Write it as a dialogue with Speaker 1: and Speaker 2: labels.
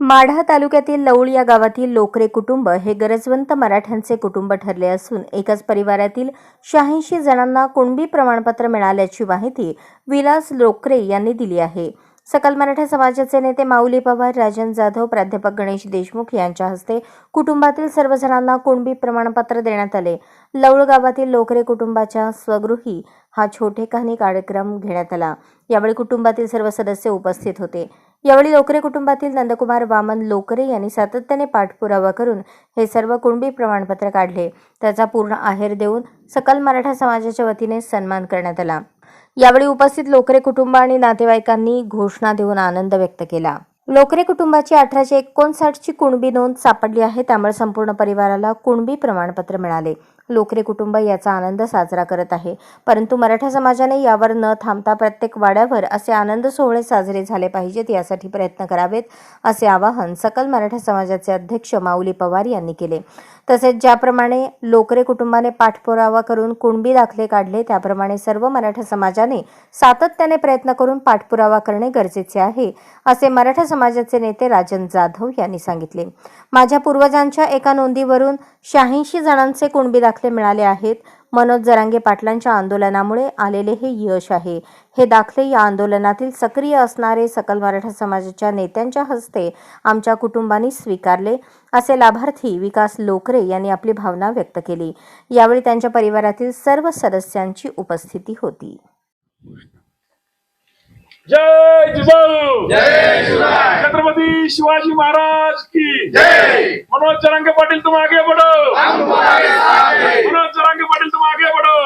Speaker 1: माढा तालुक्यातील लौळ या गावातील लोकरे कुटुंब हे गरजवंत मराठ्यांचे कुटुंब ठरले असून एकाच परिवारातील शहाऐंशी जणांना कुणबी प्रमाणपत्र मिळाल्याची माहिती विलास लोकरे यांनी दिली आहे. सकल मराठा समाजाचे नेते माऊली पवार राजन जाधव प्राध्यापक गणेश देशमुख यांच्या हस्ते कुटुंबातील सर्व जणांना कुणबी प्रमाणपत्र देण्यात आले. लवळ गावातील लोकरे कुटुंबाच्या स्वगृही हा छोटे कहाणी कार्यक्रम घेण्यात आला. यावेळी कुटुंबातील सर्व सदस्य उपस्थित होते. यावेळी लोकरे कुटुंबातील नंदकुमार वामन लोकरे यांनी सातत्याने पाठपुरावा करून हे सर्व कुणबी प्रमाणपत्र काढले. त्याचा पूर्ण आहेर देऊन सकल मराठा समाजाच्या वतीने सन्मान करण्यात आला. यावेळी उपस्थित लोकरे कुटुंब आणि नातेवाईकांनी घोषणा देऊन आनंद व्यक्त केला. लोकरे कुटुंबाची अठराशे एकोणसाठची कुणबी नोंद सापडली आहे त्यामुळे संपूर्ण परिवाराला कुणबी प्रमाणपत्र मिळाले. लोकरे कुटुंब याचा आनंद साजरा करत आहे. परंतु मराठा समाजाने यावर न थांबता प्रत्येक वाड्यावर असे आनंद सोहळे साजरे झाले पाहिजेत यासाठी प्रयत्न करावेत असे आवाहन सकल मराठा समाजाचे अध्यक्ष माऊली पवार यांनी केले. तसेच ज्याप्रमाणे लोकरे कुटुंबाने पाठपुरावा करून कुणबी दाखले काढले त्याप्रमाणे सर्व मराठा समाजाने सातत्याने प्रयत्न करून पाठपुरावा करणे गरजेचे आहे असे मराठा समाजाचे नेते राजन जाधव यांनी सांगितले. माझ्या पूर्वजांच्या एका नोंदीवरून शहाऐंशी जणांचे कुणबी दाखले मिळाले आहेत. मनोज जरांगे पाटलांच्या आंदोलनामुळे आलेले हे यश आहे. हे दाखले या आंदोलनातील सक्रिय असणारे सकल मराठा समाजाच्या नेत्यांच्या हस्ते आमच्या कुटुंबांनी स्वीकारले. असे लाभार्थी विकास लोकरे यांनी आपली भावना व्यक्त केली. यावेळी त्यांच्या परिवारातील सर्व सदस्यांची उपस्थिती होती.
Speaker 2: जय जिजाऊ
Speaker 3: जय
Speaker 2: छत्रपति शिवाजी महाराज की
Speaker 3: जय!
Speaker 2: मनोज जरांगे पाटिल तुम आगे बढ़ो
Speaker 3: हम तुम्हारे साथ हैं
Speaker 2: मनोज जरांगे पाटिल तुम आगे बढ़ो